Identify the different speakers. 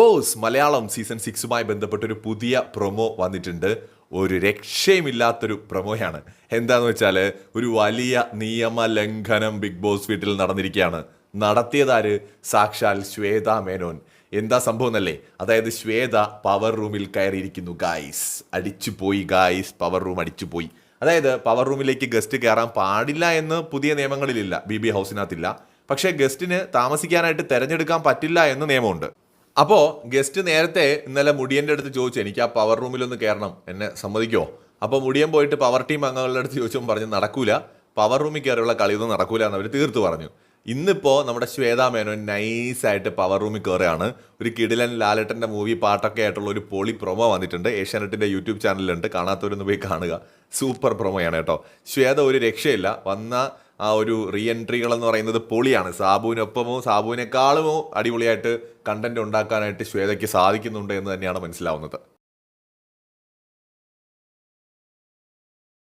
Speaker 1: Boss Malayalam season സിക്സുമായി ബന്ധപ്പെട്ടൊരു പുതിയ പ്രൊമോ വന്നിട്ടുണ്ട്. ഒരു രക്ഷയുമില്ലാത്തൊരു പ്രൊമോയാണ് എന്താന്ന് വെച്ചാൽ ഒരു വലിയ നിയമ ലംഘനം ബിഗ് ബോസ് വീട്ടിൽ നടന്നിരിക്കുകയാണ്. നടത്തിയതാര് സാക്ഷാൽ ശ്വേത മേനോൻ. എന്താ സംഭവം എന്നല്ലേ? അതായത് ശ്വേത പവർ റൂമിൽ കയറിയിരിക്കുന്നു ഗായ്സ് അടിച്ചു പോയി ഗായ്സ് പവർ റൂം അടിച്ചു പോയി. അതായത് പവർ റൂമിലേക്ക് ഗസ്റ്റ് കയറാൻ പാടില്ല എന്ന് പുതിയ നിയമങ്ങളിലില്ല. ബി ബി ഹൗസിനകത്തില്ല പക്ഷേ ഗസ്റ്റിന് താമസിക്കാനായിട്ട് തിരഞ്ഞെടുക്കാൻ പറ്റില്ല എന്ന് നിയമമുണ്ട്. അപ്പോൾ ഗസ്റ്റ് നേരത്തെ ഇന്നലെ മുടിയന്റെ അടുത്ത് ചോദിച്ചു എനിക്ക് ആ പവർ റൂമിലൊന്ന് കയറണം എന്നെ സമ്മതിക്കോ? അപ്പോൾ മുടിയൻ പോയിട്ട് പവർ ടീം അംഗങ്ങളുടെ അടുത്ത് ചോദിച്ചപ്പോൾ പറഞ്ഞു നടക്കൂല. പവർ റൂമിൽ കയറിയുള്ള കളിയൊന്നും നടക്കൂല എന്ന് അവർ തീർത്തു പറഞ്ഞു. ഇന്നിപ്പോൾ നമ്മുടെ ശ്വേതാ മേനോൻ നൈസായിട്ട് പവർ റൂമിൽ കയറുകയാണ് ഒരു കിടിലൻ ലാലട്ടന്റെ മൂവി പാട്ടൊക്കെ ആയിട്ടുള്ള ഒരു പൊളി പ്രൊമോ വന്നിട്ടുണ്ട്. ഏഷ്യാനെറ്റിന്റെ യൂട്യൂബ് ചാനലിലുണ്ട് കാണാത്തവരൊന്ന് പോയി കാണുക. സൂപ്പർ പ്രൊമോയാണ് കേട്ടോ. ശ്വേത ഒരു രക്ഷയില്ല. വന്ന ആ ഒരു റീ എൻട്രികൾ എന്ന് പറയുന്നത് പൊളിയാണ്. സാബുവിനൊപ്പമോ സാബുവിനേക്കാളുമോ അടിപൊളിയായിട്ട് കണ്ടന്റ് ഉണ്ടാക്കാനായിട്ട് ശ്വേതയ്ക്ക് സാധിക്കുന്നുണ്ട് എന്ന് തന്നെയാണ് മനസ്സിലാവുന്നത്.